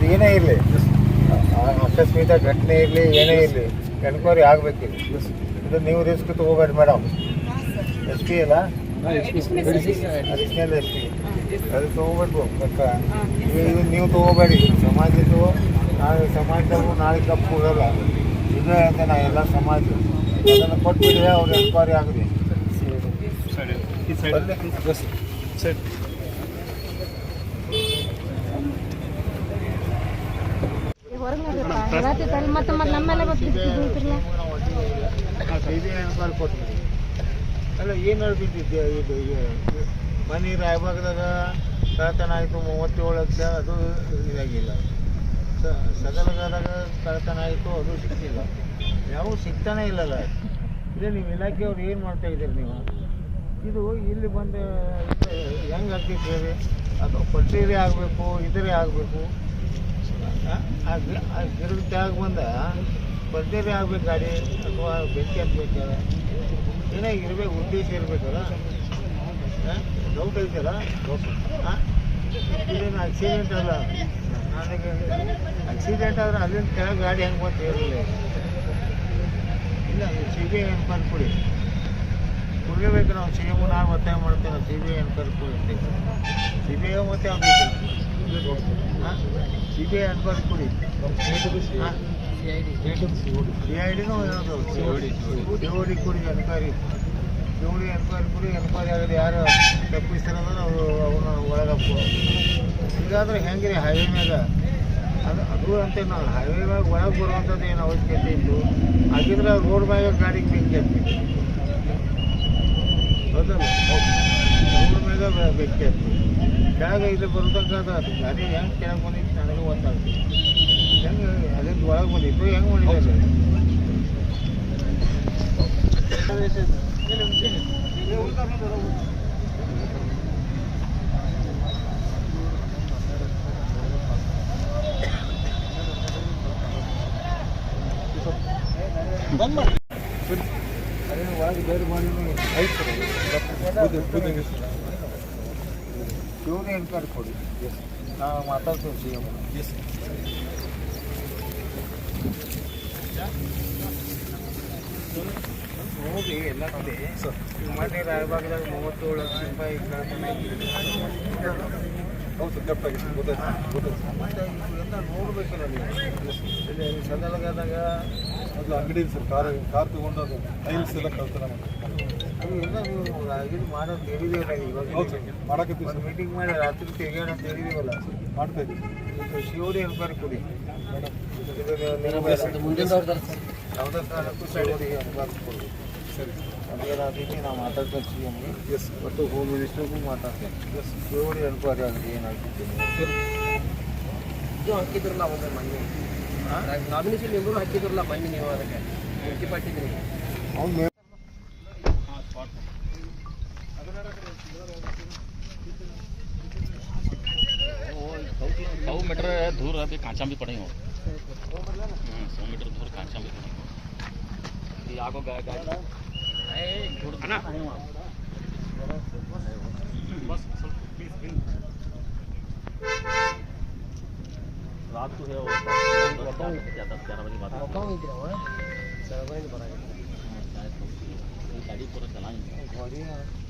ಅದು ಏನೇ ಇರಲಿ. ಅಕಸ್ಮಿತ ಘಟನೆ ಇರಲಿ ಏನೇ ಇರಲಿ ಎನ್ಕ್ವೈರಿ ಆಗಬೇಕು ಇದು ನೀವು ರಿಸ್ಕ್ ತೊಗೋಬೇಡಿ ಮೇಡಮ್ ಎಸ್ ಪಿ ಅಲ್ಲ? Additional S P. ಅದು ತೊಗೋಬೇಕು ಪಕ್ಕ? ಇದು ನೀವು ತಗೋಬೇಡಿ. ಸಮಾಜದ್ದು ನಾಳೆ ಸಮಾಜದಾಗೂ ನಾಳೆ ತಪ್ಪು ಹೋಗಲ್ಲ ಇದೆ ಅಂತ ನಾ ಎಲ್ಲ ಸಮಾಜ. ಅದನ್ನು ಕೊಟ್ಬಿಡಿ ಅವ್ರು ಎನ್ಕ್ವೈರಿ ಆಗಲಿ ಸರಿ. ನೋಡಿರಪ್ಪ ಅಲ್ಲ, ಏನು ಹೇಳ್ಬಿಟ್ಟಿದ್ದೆ ಮನೆ ರಾಯಬಾಗದಾಗ ಕಳತನ ಆಯಿತು, ಮೂವತ್ತೇಳು ಲಕ್ಷ, ಅದು ಇದಾಗಿಲ್ಲ. ಸ ಕಳತನ ಆಯ್ತು, ಅದು ಸಿಕ್ಕಿಲ್ಲ. ಯಾವೂ ಸಿಗ್ತಾನೆ ಇಲ್ಲಲ್ಲ. ಇದೇ ನೀವು ಇಲಾಖೆಯವ್ರು ಏನು ಮಾಡ್ತಾ ಇದ್ದೀರಿ ನೀವು? ಇದು ಇಲ್ಲಿ ಬಂದು ಹೆಂಗೆ ಆಗ್ತೈತೆ ಹೇಳಿ ಅದು ಪಟ್ಟಿರೇ ಆಗಬೇಕು, ಇದರೇ ಆಗಬೇಕು. ಗಿಡದ ತ್ಯಾಗ ಬಂದ ಪಟ್ಟೇರಿ ಆಗ್ಬೇಕು ಗಾಡಿ, ಅಥವಾ ಬೆಂಕಿ ಹತ್ಬೇಕಲ್ಲ ಏನೇ ಇರಬೇಕು, ಉದ್ದೇಶ ಇರಬೇಕಲ್ಲ. ಡೌಟ್ ಐತಲ್ಲ? ಹಾಂ ಇದೇನು ಆಕ್ಸಿಡೆಂಟ್ ಅಲ್ಲ? ನನಗೆ ಆಕ್ಸಿಡೆಂಟ್ ಆದ್ರೆ ಅಲ್ಲಿಂದ ಕೆಳಗೆ ಗಾಡಿ ಹೆಂಗೆ ಬಂತು ಹೇಳಿಲ್ಲ ಇಲ್ಲ ಸಿ ಬಿ ಐ ಎನ್ಕ್ವೈರಿ ಕೊಡಿ ಕೊಡಲೇಬೇಕು ನಾವು, ಸಿ ಎಂ ನಾನು ಒತ್ತಾಯ ಮಾಡ್ತೇವೆ ಸಿ ಬಿ ಐ ಎನ್ಕ್ವೈರಿ ಕೊಡಿ ಸಿ ಬಿ ಐ ಮತ್ತೆ ಆಗಬೇಕು ಸಿ ಬಿ ಐ ಎನ್ಕ್ವೈರಿ ಕೊಡಿ ಹಾಂ ಸಿ ಐ ಡಿನೂ ಹೇಳೋದು ಸಿ ಡಿ ಕೊಡಿ ಅನ್ಕಾರಿ ಸಿ ಡಿ ಎನ್ಕ್ವೈರಿ ಕೊಡಿ ಅನ್ಕಾರಿ ಆಗದೆ ಯಾರು ತಪ್ಪಿಸ್ತಾರಂದ್ರೆ ಅವರು ಅವನ್ನ ಒಳಗಪ್ಪು ಈಗಾದ್ರೆ ಹೆಂಗ್ರಿ ಹೈವೇ ಮ್ಯಾಗ? ಅದು ಅದು ಅಂತ ನಾವು ಹೈವೇ ಮ್ಯಾಗ ಒಳಗೆ ಬರುವಂಥದ್ದು ಏನು ಅವಶ್ಯಕತೆ ಇತ್ತು? ಹಾಗಿದ್ರೆ ರೋಡ್ ಮ್ಯಾಗ ಗಾಡಿಗೆ ಬೆಂಕಿ ಹತ್ತಿ ಹೌದಲ್ಲ? ರೋಡ್ ಮ್ಯಾಗ ಬೆ- ಬೆಂಕಿ ಹತ್ತಿ ಕೆಳಗೆ ಇಲ್ಲಿ ಬರ್ತಕ್ಕಂಥ ಗಾಡಿ ಹೆಂಗೆ ಕೆಳಗೆ ಬಂದಿತ್ತು ನನಗೆ ಗೊತ್ತಾಗ್ತದೆ ಹೆಂಗೆ ಅದಕ್ಕೆ ಒಳಗೆ ಬಂದಿತ್ತು. ಹೆಂಗೆ ಮಾಡಿದ್ದಾರೆ ಅದೇ? ಒಳಗೆ ಬೇರೆ ಮಾಡಿ ಇವ್ರೇ ಎನ್ಕ್ವೈರಿ ಕೊಡಿ. ನಾವು ಮಾತಾಡ್ತೇವೆ ಸಿ ಎಂ ಹೋಗಿ ಎಲ್ಲ ನೋಡಿ. ಸರ್ ಮೊನ್ನೆ ರಾಯಭಾಗದಾಗ ಮೂವತ್ತೇಳು ಲಕ್ಷ ರೂಪಾಯಿ ಹೌದು ಕರೆಕ್ಟಾಗಿ ಗೊತ್ತಾಯ್ತು. ಗೊತ್ತಾಯ್ತು. ಮತ್ತೆ ಇವೆಲ್ಲ ನೋಡ್ಬೇಕಲ್ಲ ನೀವು. ಸದಲಗದಾಗ ಅದು ಅಂಗಡಿ ಸರ್ ಕಾರ್ ಕಾರ್ ತಗೊಂಡು ಅದು ಟೈಲ್ಸ್ ಎಲ್ಲ ಕಳ್ತಾರ ಮಾಡೋದು ಹೇಳಿದೀವಲ್ಲ ಇವಾಗ ಮೀಟಿಂಗ್ ಮಾಡಿ ರಾತ್ರಿ ತೆಗಿಯೋಣ ಅಂತ ಹೇಳಿದೀವಲ್ಲ ಮಾಡ್ತಾ ಇದ್ದೀವಿ ಶಿವಡಿ ಎನ್ಕ್ವೈರಿ ಕೊಡಿ ಯಾವುದೇ ಕಾರಣಕ್ಕೂ ಶಿವಡಿ ಎನ್ಕ್ವೈರಿ ಕೊಡಿ ಸರಿ ನಾವು ಮಾತಾಡ್ತೇವೆ ಸಿ ಎಮ್ಗೆ ಎಸ್ ಮತ್ತು ಹೋಮ್ ಮಿನಿಸ್ಟರ್ಗೂ ಮಾತಾಡ್ತೇನೆ ಎಸ್ ಶಿವಡಿ ಎನ್ಕ್ವೈರಿ ಆಗಲಿ ಏನಾಗ್ತೈತಿ ಸರಿ ಇದು ಹಾಕಿದ್ರಲ್ಲ ಒಂದು ಮೊನ್ನೆ ನಾಮಿನೇಷನ್ ಇಬ್ಬರು ಹಾಕಿದ್ರಲ್ಲ ಮೊನ್ನೆ ನೀವು ಅದಕ್ಕೆ. ಅವ್ನು सौ मीटर दूर अभी कांचा भी पड़े हो। सौ मीटर दूर कांचा भी पड़े हो। आगो गाय गाय। बस रात को है और दस ग्यारह बजे बात हाँ, गाड़ी पूरा चलाएँगे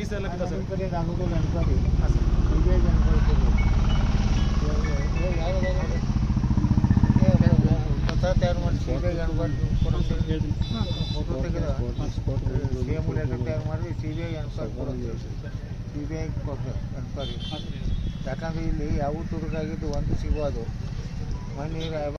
ಫೀಸ್ ಎಲ್ಲ ಬಿಲ್ಲ ಸರ್? ಕಡೆ ಆಗೋದು ಗಣಪತಿ ಹಾಂ ಸರ್. ಇದೇ ಗಣಪತಿ ತಯಾರು ಮಾಡಿ ಸೀಬೆ ಗಣಪತಿ ಫೋಟೋ ಫೋಟೋ ತೆಗೆದು ಸೇಮ್ ಲೆಟರ್ ಯಾಕಂದ್ರೆ ಇಲ್ಲಿ ಯಾವ ತುಡುಗಾಗಿದ್ದು ಒಂದು ಸಿಗೋದು ಮಣ್ಣೀರು